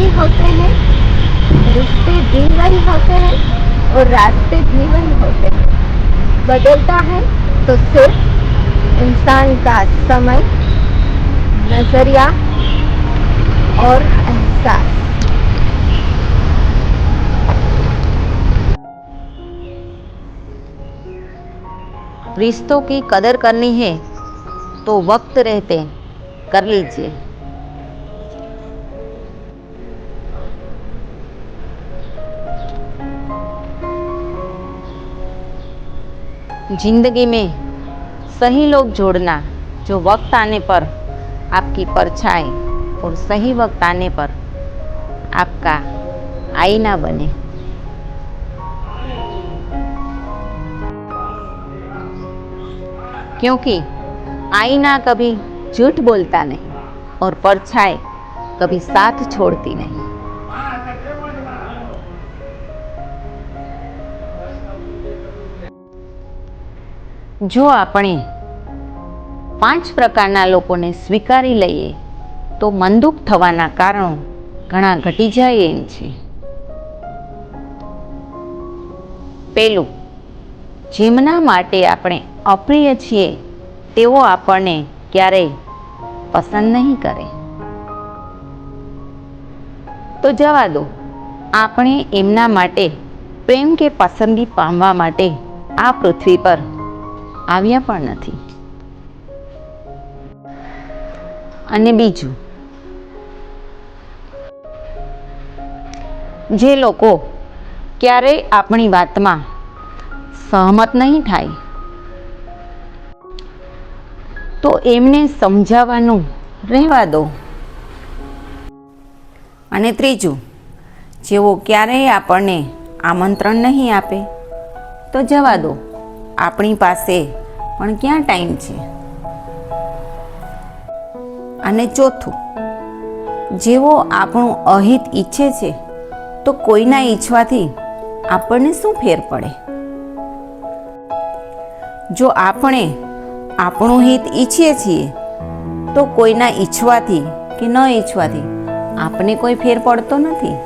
वही होते हैं, रिश्ते भी वही होते हैं और रास्ते भी वही होते हैं। बदलता है तो सिर्फ़ इंसान का समय, नज़रिया और एहसास। रिश्तों की कदर करनी है तो वक्त रहते कर लीजिए। ज़िंदगी में सही लोग जोड़ना जो वक्त आने पर आपकी परछाई और सही वक्त आने पर आपका आईना बने। क्योंकि आईना कभी झूठ बोलता नहीं और परछाई कभी साथ छोड़ती नहीं। જો આપણે પાંચ પ્રકારના લોકોને સ્વીકારી લઈએ, તો મનદુખ થવાના કારણો ઘણા ઘટી જાય એમ છે. પેલું, જેમના માટે આપણે અપ્રિય છીએ, તેઓ આપણને ક્યારેય પસંદ નહીં કરે. તો જવા દો, આપણે એમના માટે પ્રેમ કે પસંદગી પામવા માટે આ પૃથ્વી પર આવ્યા પણ નથી. અને બીજું. જે લોકો ક્યારેય આપણી વાતમાં સહમત નહીં થાય, તો એમને સમજાવવાનું રહેવા દો. અને ત્રીજું, જેઓ ક્યારેય આપણને આમંત્રણ નહીં આપે, તો જવા દો. આપણી પાસે પણ ક્યાં ટાઈમ છે? અને ચોથું, જેવો આપણું અહિત ઈચ્છે છે, તો કોઈના ઈચ્છવાથી આપણને શું ફેર પડે? જો આપણે આપણું હિત ઈચ્છીએ છીએ, તો કોઈના ઈચ્છવાથી કે ન ઈચ્છવાથી આપને કોઈ ફેર પડતો નથી?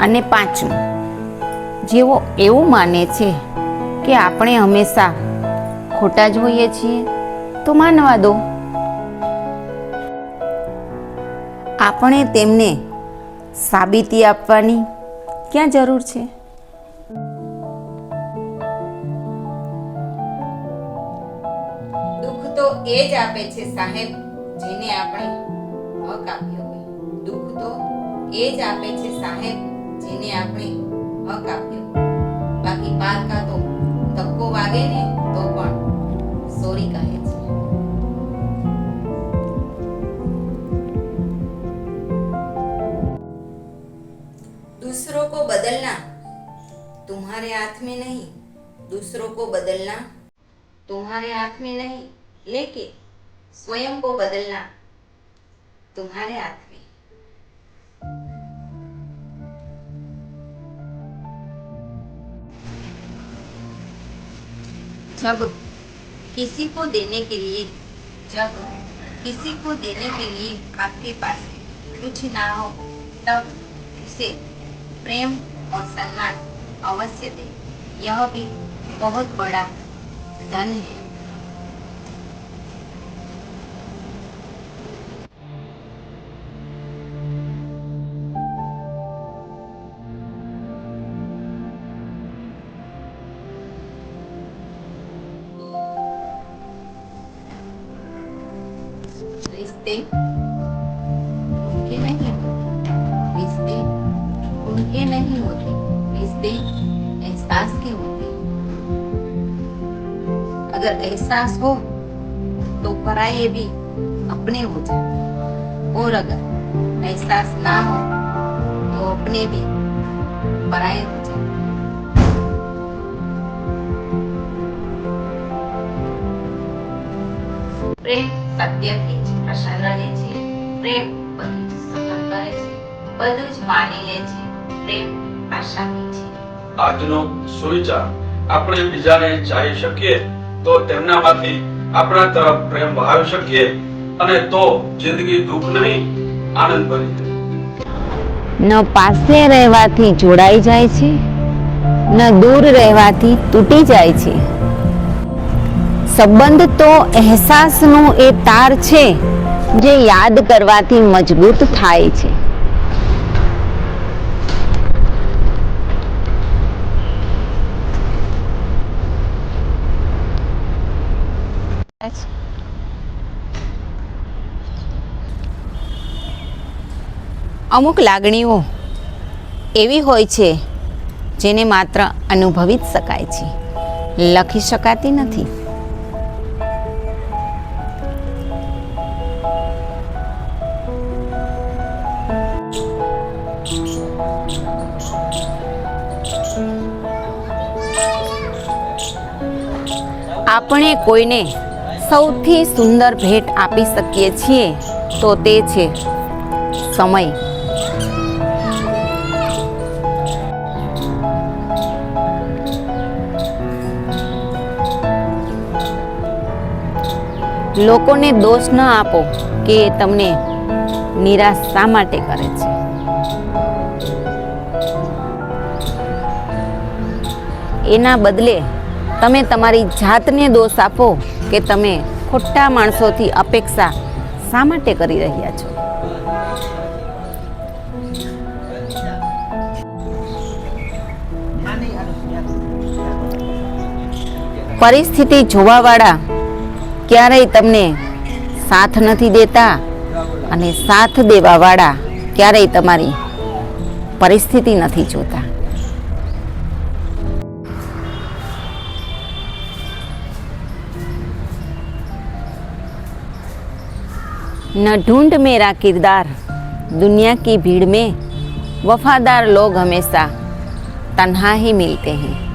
અને પાંચમું જેઓ એવું માને છે કે આપણે હંમેશા ખોટા જ હોઈએ છીએ, તો માનવા દો. આપણે તેમને સાબિતી આપવાની ક્યાં જરૂર છે? દુઃખ તો એ જ આપે છે સાહેબ, જેને આપણે હક આપ્યો હોય. દુઃખ તો એ જ આપે છે સાહેબ, જેને આપણે હક આપ્યો બાકી પારકા તો ધક્કો વાગે ને તો પણ સોરી કહે છે दूसरों को बदलना तुम्हारे हाथ में नहीं दूसरों को बदलना तुम्हारे हाथ में नहीं लेकिन स्वयं को बदलना तुम्हारे हाथ में जब किसी को देने के लिए, जब किसी को देने के लिए आपके पास कुछ ना हो, तब उसे प्रेम और सम्मान अवश्य दे। यह भी बहुत बड़ा धन है। उनके नहीं उनके नहीं होते एहसास के होते अगर एहसास हो तो पराये भी अपने हो जाए और अगर एहसास ना हो तो अपने भी पराये પ્રેમ સત્યથી જ પ્રસન્ન રહે છે પ્રેમ બધું જ સહન કરે છે બધું જ માની લે છે પ્રેમ આશાથી છે આજનો સુવિચાર આપણે બીજાને ચાહી શકીએ તો તેમનામાંથી આપણા તરફ પ્રેમ વહાવી શકીએ અને તો જિંદગી દુઃખ નહીં આનંદ બની જાય. ન પાસે રહેવાથી જોડાઈ જાય છે ન દૂર રહેવાથી તૂટી જાય છે સંબંધ તો અહેસાસનો એ તાર છે, જે યાદ કરવાથી મજબૂત થાય છે. અમુક લાગણીઓ એવી હોય છે, જેને માત્ર અનુભવી જ શકાય છે. લખી શકાતી નથી. આપણે કોઈને સૌથી સુંદર ભેટ આપી શકીએ છીએ તો તે છે સમય. લોકોને દોષ ન આપો કે તમને નિરાશ શા માટે કરે છે? એના બદલે તમે તમારી જાતને દોષ આપો કે તમે ખોટા માણસોથી અપેક્ષા શા માટે કરી રહ્યા છો? પરિસ્થિતિ જોવાવાળા ક્યારેય તમને સાથ નથી દેતા અને સાથ દેવાવાળા ક્યારેય તમારી પરિસ્થિતિ નથી જોતા. न ढूंढ मेरा किरदार दुनिया की भीड़ में वफादार लोग हमेशा तन्हा ही मिलते हैं